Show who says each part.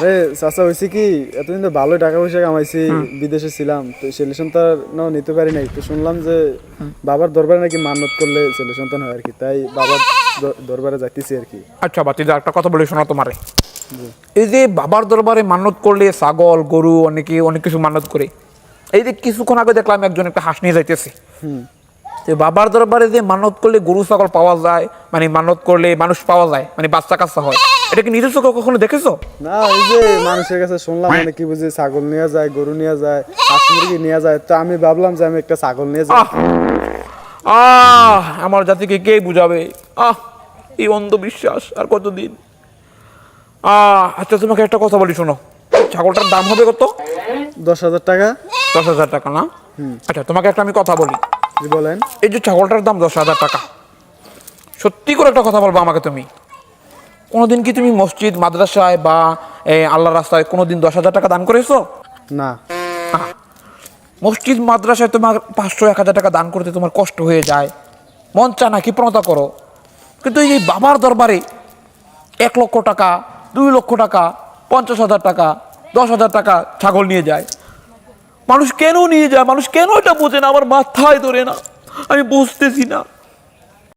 Speaker 1: আরে চাচা হয়েছে কি এতদিন তো টাকা পয়সা কামাইছি বিদেশে ছিলাম তো ছেলে সন্তান নাও নিতে পারি নাই তো শুনলাম যে বাবার দরবারে নাকি মান্নত করলে ছেলে সন্তান হয় আর কি তাই বাবার দরবারে যাইতেছি আর কি।
Speaker 2: আচ্ছা একটা কথা বলে শোনা তোমারে। এই যে বাবার দরবারে মানত করলে ছাগল গরু অনেকে অনেক কিছু মানত করে এই যে কিছুক্ষণ আগে দেখলাম একজন একটা হাঁস নিয়ে যাইতেছে। যে বাবার দরবারে যে মানত করলে গরু ছাগল পাওয়া যায় মানে মানত করলে মানুষ পাওয়া যায় মানে বাচ্চা কাচ্চা হয় এটা কি নিজস্ব কখনো দেখেছ?
Speaker 1: না ওই যে মানুষের কাছে শুনলাম মানে কি বুঝি ছাগল নিয়ে যায় গরু নিয়ে যায় হাঁস মুরগি নিয়ে যায়। তো আমি ভাবলাম যে আমি একটা ছাগল নিয়ে যাই।
Speaker 2: আহ! আহ! আমার জাতিকে কে বুঝাবে? আহ! এই অন্ধবিশ্বাস আর কতদিন? আহ! আচ্ছা তোমাকে একটা কথা বলি শোনো। ছাগলটার দাম হবে কত?
Speaker 1: দশ হাজার টাকা।
Speaker 2: দশ হাজার টাকা না? আচ্ছা তোমাকে একটা আমি কথা বলি।
Speaker 1: বলেন।
Speaker 2: এই যে ছাগলটার দাম দশ হাজার টাকা সত্যি করে একটা কথা বলব আমাকে তুমি। কোনোদিন কি তুমি মসজিদ মাদ্রাসায় বা এ, আল্লাহর রাস্তায় কোনোদিন দশ হাজার টাকা দান করেছ?
Speaker 1: না।
Speaker 2: মসজিদ মাদ্রাসায় তোমার পাঁচশো এক হাজার টাকা দান করতে তোমার কষ্ট হয়ে যায়। মন চায় না কৃপণতা করো। কিন্তু এই বাবার দরবারে এক লক্ষ টাকা দুই লক্ষ টাকা পঞ্চাশ হাজার টাকা দশ হাজার টাকা ছাগল নিয়ে যায়। মানুষ কেন নিয়ে যায়? মানুষ কেন এটা বোঝে না? আমার মাথায় ধরে না। আমি বুঝতেছি না।